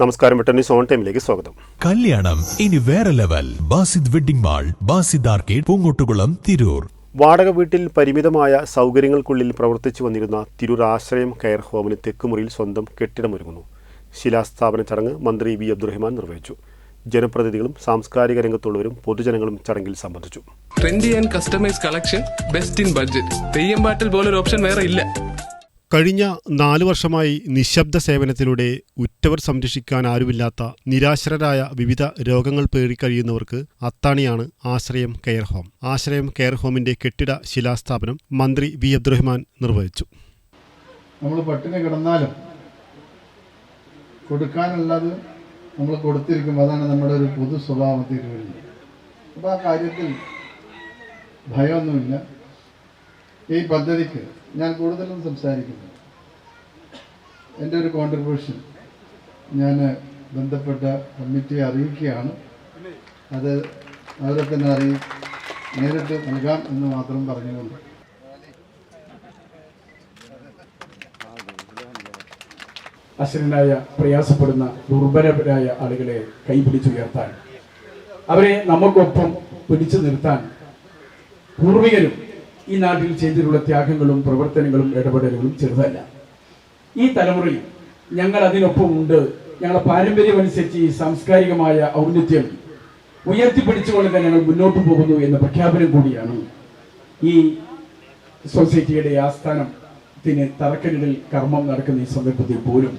നമസ്കാരം വെട്ടണി സോൺ ടൈമിലേക്ക് സ്വാഗതം. കല്യാണം ഇനി വേറെ level. Basid wedding mall Basid arcade Poongottukulam Tirur. വാടക വീട്ടിൽ പരിമിതമായ സൗകര്യങ്ങൾക്കുള്ളിൽ പ്രവർത്തിച്ചു വന്നിരുന്ന തിരൂർ ആശ്രയം കെയർ ഹോമിന് തെക്കുമുറിയിൽ സ്വന്തം കെട്ടിടമൊരുങ്ങുന്നു. ശിലാസ്ഥാപന ചടങ്ങ് മന്ത്രി വി അബ്ദുറഹ്മാൻ നിർവഹിച്ചു. ജനപ്രതിനിധികളും സാംസ്കാരിക രംഗത്തുള്ളവരും പൊതുജനങ്ങളും ചടങ്ങിൽ സംബന്ധിച്ചു. Trendy and customise collection best in budget Theyyam പാട്ടിൽ പോലൊരു ഓപ്ഷൻ വേറെ ഇല്ല. കഴിഞ്ഞ നാലു വർഷമായി നിശബ്ദ സേവനത്തിലൂടെ ഉറ്റവർ സംരക്ഷിക്കാൻ ആരുമില്ലാത്ത നിരാശ്രരായ വിവിധ രോഗങ്ങൾ പേറിക്കഴിയുന്നവർക്ക് അത്താണിയാണ് Ashrayam care home. Ashrayam care ഹോമിന്റെ കെട്ടിട ശിലാസ്ഥാപനം മന്ത്രി വി അബ്ദുറഹ്മാൻ നിർവഹിച്ചു. നമ്മൾ പട്ടിണി കിടന്നാലും കൊടുക്കാനുള്ളത് നമ്മൾ കൊടുത്തിരിക്കും. അതാണ് നമ്മുടെ ഒരു പൊതു സ്വഭാവത്തിൽ വരുന്നത് അപ്പോൾ ആ കാര്യത്തിൽ ഭയമൊന്നുമില്ല. ഈ പദ്ധതിക്ക് ഞാൻ കൂടുതലും സംസാരിക്കുന്നു. എന്റെ ഒരു കോൺട്രിബ്യൂഷൻ ഞാൻ ബന്ധപ്പെട്ട കമ്മിറ്റിയെ അറിയിക്കുകയാണ്. അത് അവരെ തന്നെ അറിയി നേരിട്ട് നൽകാം എന്ന് മാത്രം പറഞ്ഞുകൊണ്ട്. അശരനായ പ്രയാസപ്പെടുന്ന ദുർബലരായ ആളുകളെ കൈപിടിച്ചുയർത്താൻ അവരെ നമുക്കൊപ്പം പിടിച്ചു നിർത്താൻ പൂർവികരും ഈ നാട്ടിൽ ചെയ്തിട്ടുള്ള ത്യാഗങ്ങളും പ്രവർത്തനങ്ങളും ഇടപെടലുകളും ചെറുതല്ല. ഈ തലമുറയിൽ ഞങ്ങൾ അതിനൊപ്പം ഉണ്ട് ഞങ്ങളുടെ പാരമ്പര്യമനുസരിച്ച് ഈ സാംസ്കാരികമായ ഔന്നത്യം ഉയർത്തിപ്പിടിച്ചുകൊണ്ട് തന്നെ ഞങ്ങൾ മുന്നോട്ട് പോകുന്നു എന്ന പ്രഖ്യാപനം കൂടിയാണ് ഈ സൊസൈറ്റിയുടെ ആസ്ഥാനത്തിന് തറക്കല്ലിൽ കർമ്മം നടക്കുന്ന ഈ സന്ദർഭത്തിൽ പോലും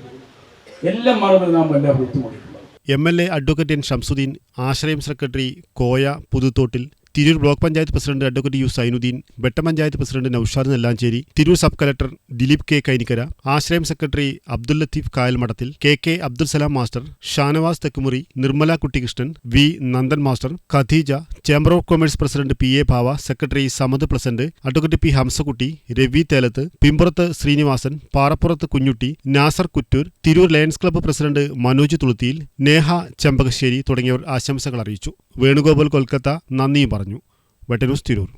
എല്ലാം മറന്ന് നാം ഒത്തുകൂടിയിട്ടുള്ളത്. M L A advocate N Shamsudheen Ashrayam secretary Koya Puthuthottil Tirur block panchayat president advocate U Zainudheen Vettam panchayat president Noushad Nellancheri Tirur sub collector Dileep K Kainikkara Ashrayam secretary Abdul Latheef Kayalmadathil K K Abdul Salam master Shanavas Thekkumuri Nirmala Kuttikrishnan V Nandan master Khadeeja chamber of commerce president P A ഭാവ secretary Samad present advocate P Hamsakutty Ravi Thelath Pimpurath Sreenivasan Parappurath Kunhutty Nasar Kuttoor Tirur Lions Club president Manoj Thuluthiyil Neha Chembakassery തുടങ്ങിയവർ ആശംസകൾ അറിയിച്ചു. വേണുഗോപാൽ കൊൽക്കത്ത നന്ദിയും వెటరు తిరూరు